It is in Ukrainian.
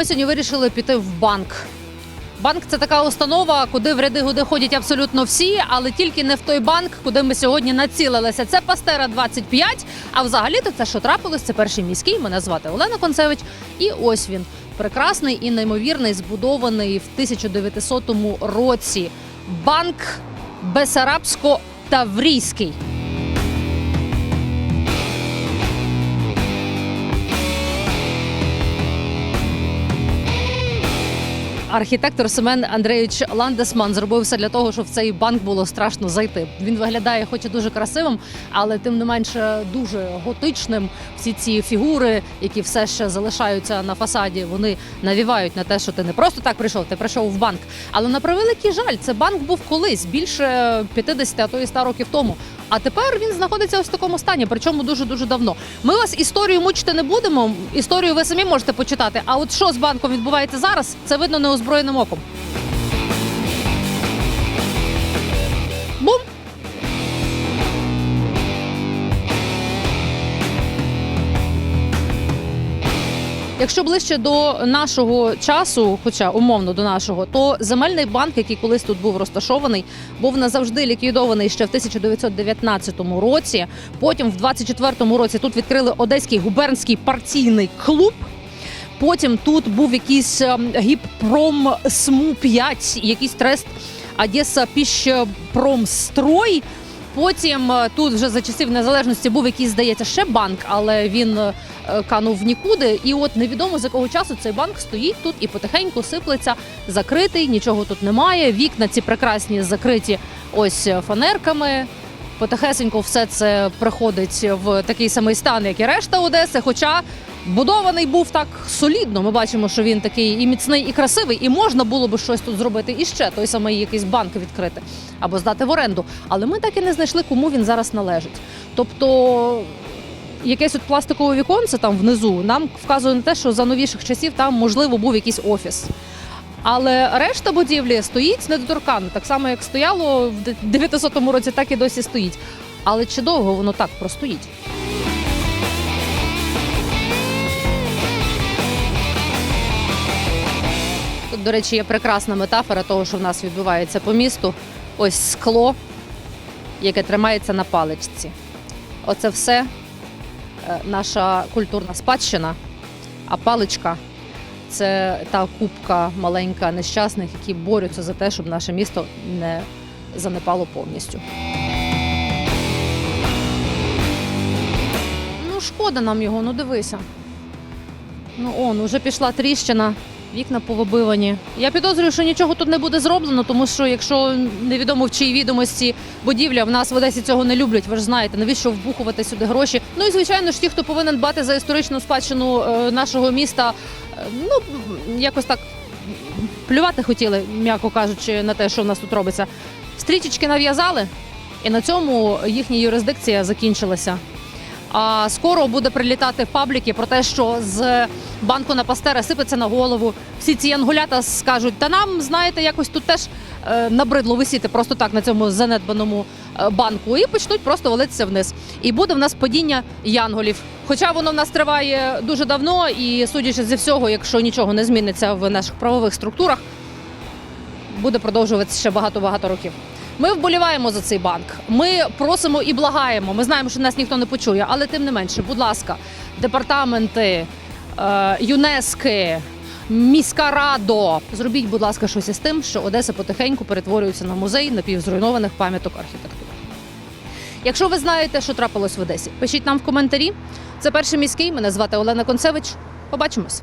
ми сьогодні вирішили піти в банк. Банк це така установа, куди в ряди годи ходять абсолютно всі, але тільки не в той банк, куди ми сьогодні націлилися. Це Пастера 25. А взагалі-то це що трапилось? Це перший міський. Мене звати Олена Концевич. І ось він прекрасний і неймовірний, збудований в 1900 році. Банк Бесарабсько-Таврійський. Архітектор Семен Андрійович Ландесман зробив все для того, щоб в цей банк було страшно зайти. Він виглядає, хоч і дуже красивим, але тим не менше дуже готичним. Всі ці фігури, які все ще залишаються на фасаді, вони навівають на те, що ти не просто так прийшов, ти прийшов в банк. Але на превеликий жаль, це банк був колись більше 50, а то і 100 років тому. А тепер він знаходиться ось в такому стані, причому дуже дуже давно. Ми вас історію мучити не будемо. Історію ви самі можете почитати. А от що з банком відбувається зараз, це видно неозброєним оком. Якщо ближче до нашого часу, хоча умовно до нашого, то земельний банк, який колись тут був розташований, був назавжди ліквідований ще в 1919 році. Потім, в 24-му році, тут відкрили Одеський губернський партійний клуб. Потім тут був якийсь ем, гіппром СМУ 5 якийсь трест Одеса Піщпромстрой. Потім е, тут вже за часів незалежності був якийсь, здається, ще банк, але він е, канув в нікуди. І от невідомо з якого часу цей банк стоїть тут і потихеньку сиплеться, закритий, нічого тут немає. Вікна ці прекрасні закриті ось фанерками. Потихесенько все це приходить в такий самий стан, як і решта Одеси. Хоча будований був так солідно. Ми бачимо, що він такий і міцний, і красивий, і можна було би щось тут зробити і ще той самий якийсь банк відкрити або здати в оренду. Але ми так і не знайшли, кому він зараз належить. Тобто. Якесь от пластикове віконце там внизу нам вказує на те, що за новіших часів там можливо був якийсь офіс. Але решта будівлі стоїть недоторканно, так само як стояло в 900 році, так і досі стоїть. Але чи довго воно так простоїть? До речі, є прекрасна метафора того, що в нас відбувається по місту. Ось скло, яке тримається на паличці. Оце все е, наша культурна спадщина, а паличка це та купка маленька нещасних, які борються за те, щоб наше місто не занепало повністю. Ну, шкода нам його, ну дивися. Ну он, уже пішла тріщина, вікна повибивані. Я підозрюю, що нічого тут не буде зроблено, тому що якщо невідомо в чиїй відомості будівля, в нас в Одесі цього не люблять, ви ж знаєте, навіщо вбухувати сюди гроші. Ну і звичайно ж ті, хто повинен дбати за історичну спадщину е, нашого міста, е, ну якось так плювати хотіли, м'яко кажучи, на те, що в нас тут робиться. Стрічечки нав'язали, і на цьому їхня юрисдикція закінчилася. А скоро буде прилітати пабліки про те, що з банку на пастера сипеться на голову. Всі ці янгулята скажуть, та нам, знаєте, якось тут теж е, набридло висіти просто так на цьому занедбаному е, банку, і почнуть просто валитися вниз. І буде в нас падіння янголів. Хоча воно в нас триває дуже давно, і судячи зі всього, якщо нічого не зміниться в наших правових структурах, буде продовжуватися ще багато-багато років. Ми вболіваємо за цей банк. Ми просимо і благаємо. Ми знаємо, що нас ніхто не почує, але тим не менше, будь ласка, департаменти, е, ЮНЕСКи, міська радо. Зробіть, будь ласка, щось із тим, що Одеса потихеньку перетворюється на музей напівзруйнованих пам'яток архітектури. Якщо ви знаєте, що трапилось в Одесі, пишіть нам в коментарі. Це перший міський. Мене звати Олена Концевич. Побачимось.